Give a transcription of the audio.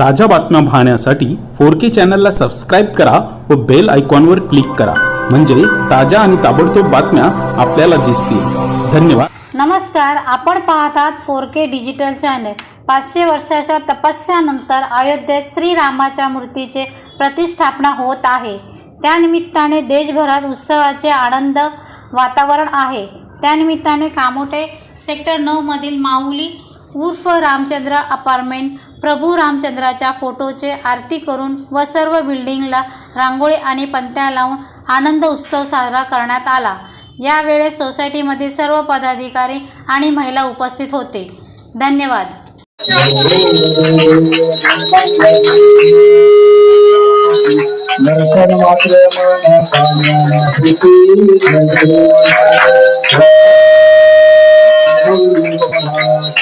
ताज्या बातम्या पाहण्यासाठी फोर के चॅनलला सबस्क्राईब करा व बेल आयकॉनवर क्लिक करा. म्हणजे ताज्या आणि ताबडतोब बातम्या आपल्याला दिसतील. धन्यवाद. नमस्कार. आपण पाहतात फोर के डिजिटल चॅनल. पाचशे वर्षाच्या तपस्यानंतर अयोध्येत श्रीरामाच्या मूर्तीचे प्रतिष्ठापना होत आहे. त्यानिमित्ताने देशभरात उत्सवाचे आनंद वातावरण आहे. त्यानिमित्ताने कामोटे सेक्टर नऊमधील माऊली उर्फ रामचंद्र अपार्टमेंट प्रभू रामचंद्राच्या फोटोचे आरती करून व सर्व बिल्डिंगला रांगोळी आणि पंत्या लावून आनंद उत्सव साजरा करण्यात आला. यावेळेस सोसायटीमध्ये सर्व पदाधिकारी आणि महिला उपस्थित होते. धन्यवाद.